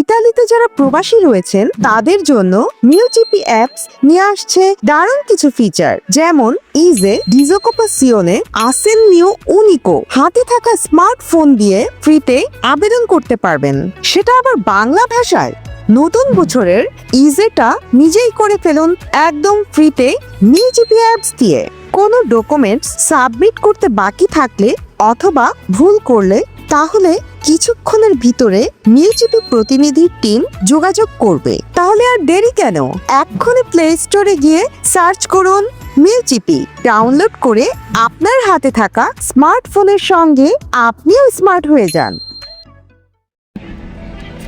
ইতালিতে যারা প্রবাসী রয়েছেন, তাদের জন্য মিউজিপি অ্যাপস নিয়ে আসছে দারুণ কিছু ফিচার যেমন ইজে ডিজোকোপাসিওনে আসেন নিউ উনিকো হাতে থাকা স্মার্টফোন দিয়ে ফ্রিতে আবেদন করতে পারবেন। সেটা আবার বাংলা ভাষায়। নতুন বছরের ইজেটা নিজেই করে ফেলুন একদম ফ্রিতে মিউজিপি অ্যাপস দিয়ে। কোনো ডকুমেন্টস সাবমিট করতে বাকি থাকলে অথবা ভুল করলে তাহলে কিছুক্ষণের ভিতরে মিউজিপি প্রতিনিধির টিম যোগাযোগ করবে। তাহলে আর দেরি কেন? এক্ষুনি প্লে স্টোরে গিয়ে সার্চ করুন মিউজিপি। ডাউনলোড করে আপনার হাতে থাকা স্মার্টফোনের সঙ্গে আপনিও স্মার্ট হয়ে যান।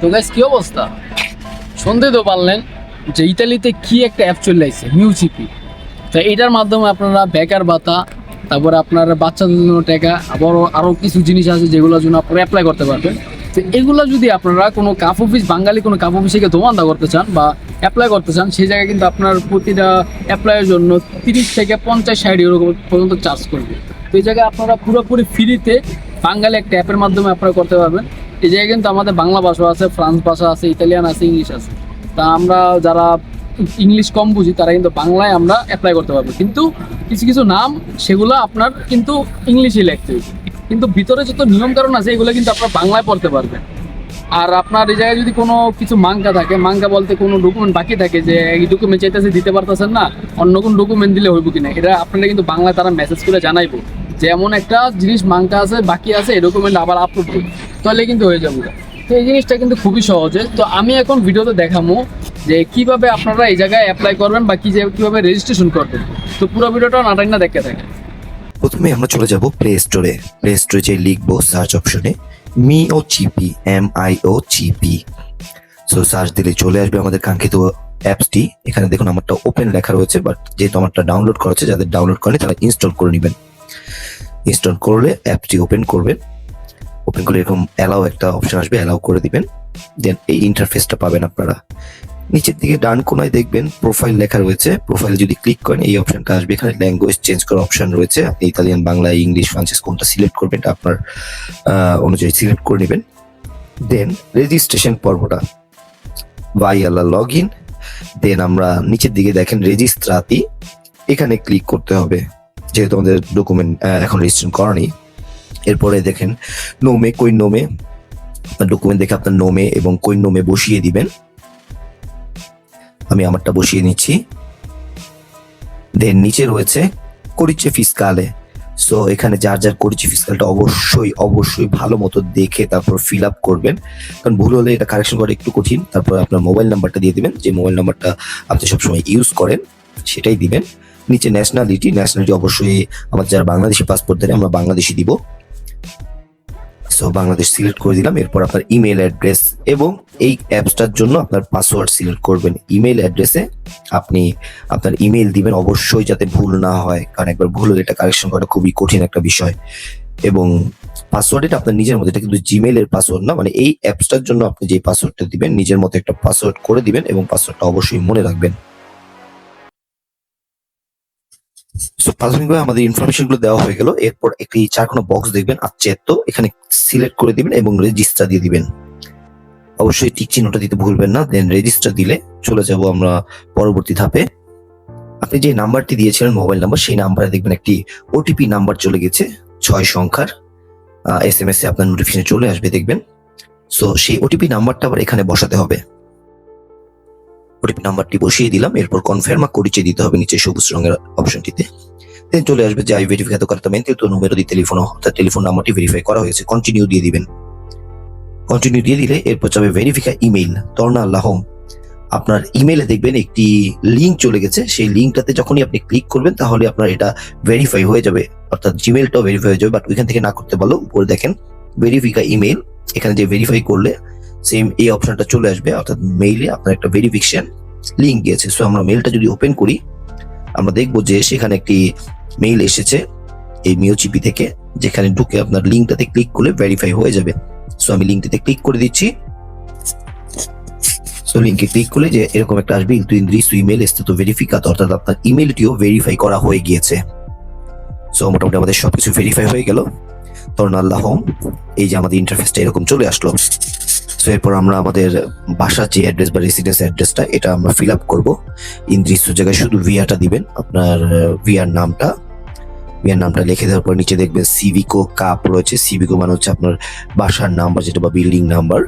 তো গাইস কি অবস্থা? শুনতে তো পারলেন যে ইতালিতে কি একটা অ্যাপ চলে আসছে মিউজিপি। তো এটার মাধ্যমে আপনারা বেকার ভাতা তারপরে আপনার বাচ্চাদের জন্য টাকা, আবার আরও কিছু জিনিস আছে যেগুলোর জন্য আপনারা অ্যাপ্লাই করতে পারবেন। তো এগুলো যদি আপনারা কোনো কাপ অফিস বাঙালি কোনো কাপ অফিসে দোমান্দা করতে চান বা অ্যাপ্লাই করতে চান, সেই জায়গায় কিন্তু আপনার প্রতিটা অ্যাপ্লাইয়ের জন্য তিরিশ থেকে পঞ্চাশ ষাট ইউরো পর্যন্ত চার্জ করবে। তো এই জায়গায় আপনারা পুরোপুরি ফ্রিতে বাঙালি একটা অ্যাপের মাধ্যমে আপনারা করতে পারবেন। এই জায়গায় কিন্তু আমাদের বাংলা ভাষা আছে, ফ্রান্স ভাষা আছে, ইতালিয়ান আছে, ইংলিশ আছে। তা আমরা যারা ইংলিশ কম বুঝি, তারা কিন্তু বাংলায় আমরা অ্যাপ্লাই করতে পারব। কিন্তু কিছু কিছু নাম, সেগুলো আপনার কিন্তু ইংলিশে লিখতে হবে। কিন্তু ভিতরে যত নিয়ম কারণ আছে, এগুলো কিন্তু আপনার বাংলায় পড়তে পারবেন। আর আপনার এই জায়গায় যদি কোনো কিছু মাঙ্কা থাকে মাঙ্কা বলতে কোনো ডকুমেন্ট বাকি থাকে যে, এই ডকুমেন্ট চাইতেছে, দিতে পারতেছেন না, অন্য কোনো ডকুমেন্ট দিলে হইব কিনা? এটা আপনারা কিন্তু বাংলায় তারা মেসেজ করে জানাইবো। যে এমন একটা জিনিস মাঙ্কা আছে, বাকি আছে, এই ডকুমেন্ট আবার আপলোড করুন তাহলে কিন্তু হয়ে যাবে। তো এই জিনিসটা কিন্তু খুবই সহজে। তো আমি এখন ভিডিওতে দেখাবো যে কীভাবে আপনারা এই জায়গায় অ্যাপ্লাই করবেন বা কি কীভাবে রেজিস্ট্রেশন করবেন। তো পুরো ভিডিওটা নাটাই না দেখতে থাকে প্রথমে আমরা চলে যাব প্লে স্টোরে প্লে স্টোরে যে লিখব সার্চ অপশনে me O CP M I O CP so search দিলে চলে আসবে আমাদের কাঙ্ক্ষিত অ্যাপসটি। এখানে দেখুন আমারটা ওপেন লেখা রয়েছে বাট যেহেতু আমারটা ডাউনলোড করা হচ্ছে যাদের ডাউনলোড করেনি তারা ইনস্টল করে নেবেন। ইনস্টল করলে অ্যাপটি ওপেন করবেন। ওপেন করে এরকম অ্যালাও একটা অপশন আসবে অ্যালাউ করে দিবেন। দেন এই ইন্টারফেসটা পাবেন আপনারা। নিচের দিকে ডান কোনায় দেখবেন প্রোফাইল লেখা রয়েছে। প্রোফাইলে যদি ক্লিক করেন, এই অপশনটা আসবে। এখানে ল্যাঙ্গুয়েজ চেঞ্জ করার অপশন রয়েছে। আপনি ইতালিয়ান বাংলা ইংলিশ ফ্রান্সিস কোনটা সিলেক্ট করবেন আপনার অনুযায়ী সিলেক্ট করে নেবেন। দেন রেজিস্ট্রেশন পর্বটা। বাই আল্লাহ লগ ইন দেন আমরা নিচের দিকে দেখেন রেজিস্ট্রাতি এখানে ক্লিক করতে হবে। যেহেতু আমাদের ডকুমেন্ট এখন রেজিস্ট্রেশন করা নেই। এরপরে দেখেন নোমে, কই নোমে? আপনার ডকুমেন্ট দেখে আপনার নোমে এবং কই নোমে বসিয়ে দিবেন। আমি আমারটা বসিয়ে নিচ্ছি। দেন নিচে রয়েছে করিচে ফিসকালে সো এখানে যার যার করিচে ফিসকালটা অবশ্যই অবশ্যই ভালো মতো দেখে তারপর ফিল আপ করবেন। কারণ ভুল হলে এটা কারেকশন করা একটু কঠিন। তারপর আপনার মোবাইল নাম্বারটা দিয়ে দিবেন। যে মোবাইল নাম্বারটা আপনি সবসময় ইউজ করেন, সেটাই দিবেন। নিচে ন্যাশনালিটি ন্যাশনালিটি অবশ্যই আমার যারা বাংলাদেশি পাসপোর্ট ধরে আমরা বাংলাদেশি দিব। সো বাংলাদেশ সিলেক্ট করে দিলাম। এরপর আপনার ইমেল অ্যাড্রেস এবং এই অ্যাপসটার জন্য আপনার পাসওয়ার্ড সিলেক্ট করবেন। ইমেল অ্যাড্রেসে আপনি আপনার ইমেল দিবেন। অবশ্যই যাতে ভুল না হয়, কারণ একবার ভুল হলে এটা কারেকশন করা খুবই কঠিন একটা বিষয়। এবং পাসওয়ার্ড এটা আপনার নিজের মতো এটা কিন্তু জিমেইলের পাসওয়ার্ড না। মানে এই অ্যাপসটার জন্য আপনি যে পাসওয়ার্ডটা দিবেন, নিজের মতো একটা পাসওয়ার্ড করে দিবেন এবং পাসওয়ার্ডটা অবশ্যই মনে রাখবেন। সো প্রাথমিকভাবে আমাদের ইনফরমেশনগুলো দেওয়া হয়ে গেল। এরপর একটি কোনো বক্স দেখবেন আচ্ছেত্ত এখানে সিলেক্ট করে দিবেন এবং রেজিস্টার দিয়ে দিবেন। অবশ্যই টিক চিহ্নটা দিতে ভুলবেন না দেন রেজিস্টার দিলে চলে যাব আমরা পরবর্তী ধাপে। আপনি যে নাম্বারটি দিয়েছিলেন মোবাইল নাম্বার সেই নাম্বারে দেখবেন একটি ওটিপি নাম্বার চলে গেছে, ছয় সংখ্যার। এস এম এস এ আপনার নোটিফিকেশন চলে আসবে, দেখবেন। সো সেই ওটিপি নাম্বারটা আবার এখানে বসাতে হবে। ওটিপি নাম্বারটি বসিয়ে দিলাম, এরপর কনফার্মা করিচে দিতে হবে নিচে সবুজ রঙের অপশনটিতে দেন চলে আসবে যে আই correctamente il tuo numero di telefono অর্থাৎ টেলিফোন নাম্বারটি ভেরিফাই করা হয়েছে কন্টিনিউ দিয়ে দিবেন। কন্টিনিউ দিয়ে দিলে এরপর যাবে ভেরিফিকা ইমেইল তর্না আল্লাহম আপনার ইমেইলে দেখবেন একটি লিংক চলে গেছে, সেই লিঙ্কটাতে যখনই আপনি ক্লিক করবেন, তাহলে আপনার এটা ভেরিফাই হয়ে যাবে। অর্থাৎ জিমেইলটাও ভেরিফাই হয়ে যাবে বাট ওইখান থেকে না করতে পারল উপরে দেখেন ভেরিফিকা ইমেইল এখানে যে ভেরিফাই করলে সেম এই অপশনটা চলে আসবে, অর্থাৎ মেইলে আপনার একটা ভেরিফিকেশন লিঙ্ক গিয়েছে। সো আমরা মেইলটা যদি ওপেন করি, আমরা দেখব যে সেখানে একটি মেইল এসেছে এই মিওচিপি থেকে, যেখানে ঢুকে আপনার লিঙ্কটাতে ক্লিক করলে ভেরিফাই হয়ে যাবে। সো আমি লিঙ্কটিতে ক্লিক করে দিচ্ছি। সো লিঙ্কে ক্লিক করলে যে এরকম একটা আসবে তুই ইন্দ্রিস ইমেল এসতে ভেরিফিকাত অর্থাৎ আপনার ইমেলটিও ভেরিফাই করা হয়ে গিয়েছে। সো মোটামুটি আমাদের সবকিছু ভেরিফাই হয়ে গেল। তখন আল্লাহ হোম, এই যে আমাদের ইন্টারফেসটা এরকম চলে আসলো। এরপর আমরা আমাদের বাসার যে অ্যাড্রেস বা রেসিডেন্স অ্যাড্রেসটা এটা আমরা ফিল আপ করব। ইন্দ্রিস্য জায়গায় শুধু ভিয়াটা দিবেন। আপনার ভিয়ার নামটা ভিয়ার নামটা লিখে দেওয়ার পর নিচে দেখবেন সিভিকো কাপ রয়েছে। সিভিকো মানে হচ্ছে আপনার বাসার নাম্বার যেটা বা বিল্ডিং নাম্বার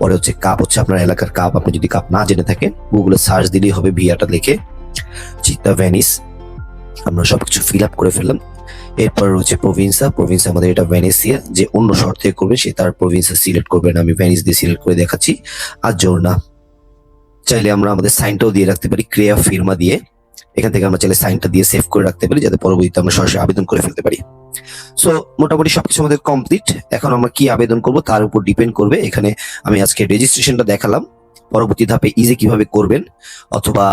পরে হচ্ছে কাপ হচ্ছে আপনার এলাকার কাপ আপনি যদি কাপ না জেনে থাকেন গুগলে সার্চ দিলেই হবে ভিয়াটা লিখে চিত্তা ভ্যানিস আমরা সবকিছু ফিল আপ করে ফেললাম। এরপর রয়েছে প্রভিন্সা প্রভিন্স আমাদের এটা ভ্যানেসিয়া যে অন্য শহর থেকে করবে, সে তার প্রভিন্সা সিলেক্ট করবেন আমি ভ্যানিস দিয়ে সিলেক্ট করে দেখাচ্ছি। আর জোর না। চাইলে আমরা আমাদের সাইনটাও দিয়ে রাখতে পারি, ক্রিয়া ফিরমা দিয়ে। এখান থেকে আমরা চাইলে সাইনটা দিয়ে সেভ করে রাখতে পারি, যাতে পরবর্তীতে আমরা সরাসরি আবেদন করে ফেলতে পারি। সো মোটামুটি সবকিছু আমাদের কমপ্লিট এখন আমরা কি আবেদন করব, তার উপর ডিপেন্ড করবে। এখানে আমি আজকে রেজিস্ট্রেশনটা দেখালাম। পরবর্তী ধাপে ইজি কীভাবে করবেন অথবা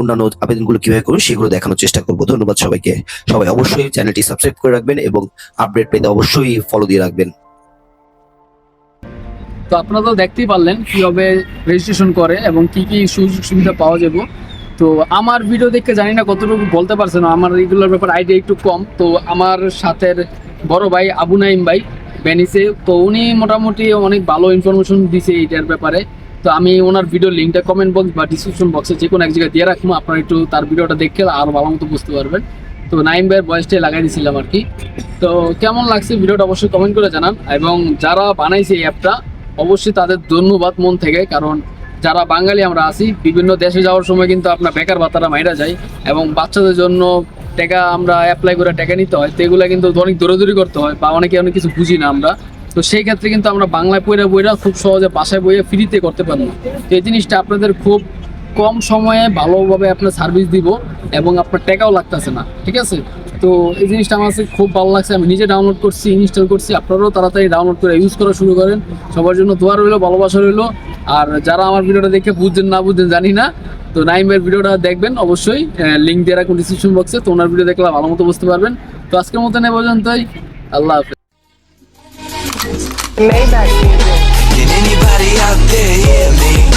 অন্যান্য আবেদনগুলো কীভাবে করবেন সেগুলো দেখানোর চেষ্টা করব। ধন্যবাদ সবাইকে। সবাই অবশ্যই চ্যানেলটি সাবস্ক্রাইব করে রাখবেন এবং আপডেট পেতে অবশ্যই ফলো দিয়ে রাখবেন। তো আপনারা তো দেখতেই পারলেন কীভাবে রেজিস্ট্রেশন করে এবং কি কি সুযোগ সুবিধা পাওয়া যাবে। তো আমার ভিডিও দেখে জানি না কতটুকু বলতে পারছে না আমার এগুলোর ব্যাপার আইডিয়া একটু কম। তো আমার সাথে বড় ভাই আবু নাইম ভাই বেনিসে তো উনি মোটামুটি অনেক ভালো ইনফরমেশন দিছে এইটার ব্যাপারে। তো আমি ওনার ভিডিও লিঙ্কটা কমেন্ট বক্স বা ডিসক্রিপশন বক্সে যে কোনো এক জায়গায় দিয়ে রাখব। আপনারা একটু তার ভিডিওটা দেখে আরও ভালো মতো বুঝতে পারবেন। তো নাইম ভাইয়ের বয়সটাই লাগাই দিয়েছিলাম আর কি। তো কেমন লাগছে ভিডিওটা অবশ্যই কমেন্ট করে জানান এবং যারা বানাইছে এই অ্যাপটা অবশ্যই তাদের ধন্যবাদ মন থেকে, কারণ যারা বাঙালি আমরা আছি, বিভিন্ন দেশে যাওয়ার সময় কিন্তু আপনার বেকার ভাতারা মাইরা যায় এবং বাচ্চাদের জন্য টাকা আমরা অ্যাপ্লাই করে টাকা নিতে হয়, তো এগুলো কিন্তু অনেক দৌড়াদৌড়ি করতে হয় বা অনেকে অনেক কিছু বুঝি না আমরা। তো সেই ক্ষেত্রে কিন্তু আমরা বাংলায় পড়ে বইরা খুব সহজে বাসায় বইয়ে ফ্রিতে করতে পারব। তো এই জিনিসটা আপনাদের খুব কম সময়ে ভালোভাবে আপনার সার্ভিস দিব এবং আপনার টাকাও লাগতেছে না, ঠিক আছে? তো এই জিনিসটা আমার কাছে খুব ভালো লাগছে। আমি নিজে ডাউনলোড করছি ইনস্টল করছি, আপনারাও তাড়াতাড়ি ডাউনলোড করে ইউজ করা শুরু করেন। সবার জন্য দোয়া রইল, ভালোবাসা রইল। আর যারা আমার ভিডিওটা দেখে বুঝছেন, না বুঝছেন, জানি না। তো নাইমের ভিডিওটা দেখবেন অবশ্যই লিঙ্ক দিয়ে রাখুন ডিসক্রিপশন বক্সে তো ওনার ভিডিও দেখলে ভালো মতো বুঝতে পারবেন। তো আজকের মতন এ পর্যন্তই। আল্লাহ হাফেজ। Maybach music. Can anybody out there hear me?